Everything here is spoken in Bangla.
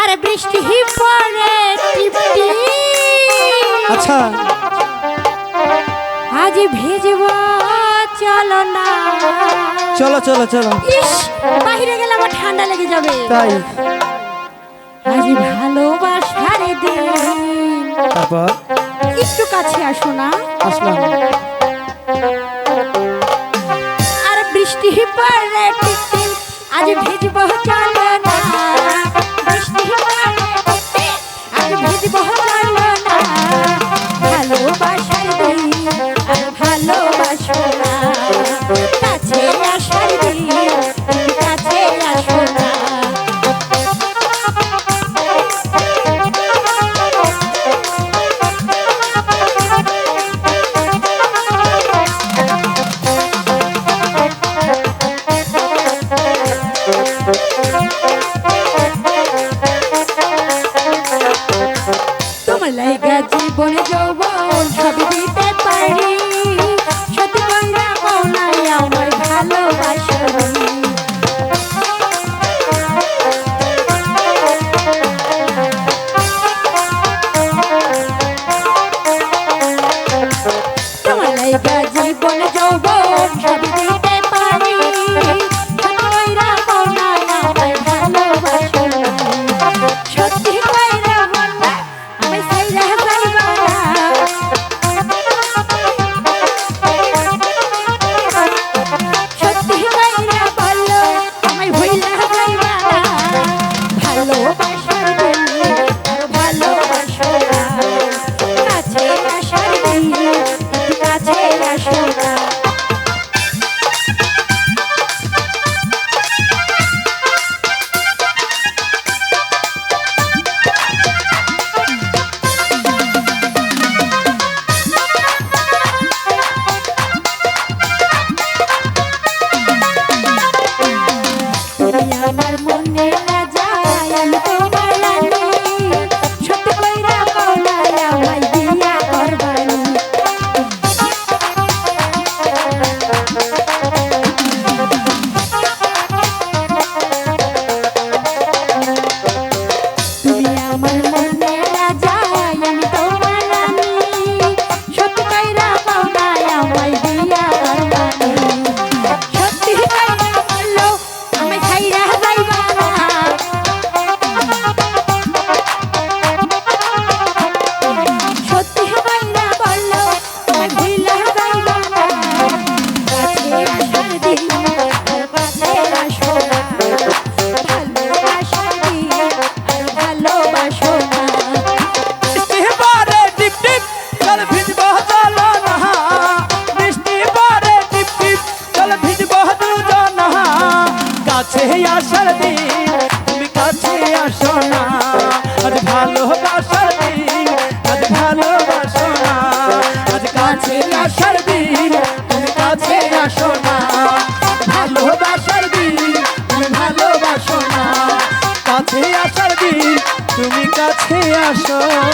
আরে বৃষ্টি টিপটি আচ্ছা। আজ ভিজব চলো না চলো চলো চলো। ইস বাইরে গেলে আমার ঠান্ডা লেগে যাবে। তাই। আজ ভালোবাসার দিন। তারপর? একটু কাছে আসো না। আসলাম। আর বৃষ্টি পরে টিপটি আজ লাইগা জীবনে যৌবন সবই কাছে আসার দিন, তুমি কাছে আসো না। আজ ভালোবাসার দিন, আজ ভালোবাসো না। আজ কাছে আসার দিন, তুমি কাছে আসো না। ভালোবাসার দিন, তুমি ভালোবাসো না। কাছে আসার দিন, তুমি কাছে আসো না।